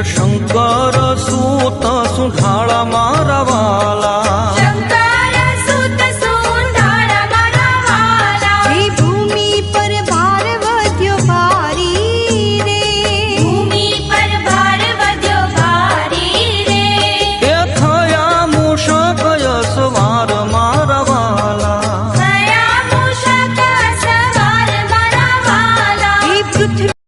શંકર સુ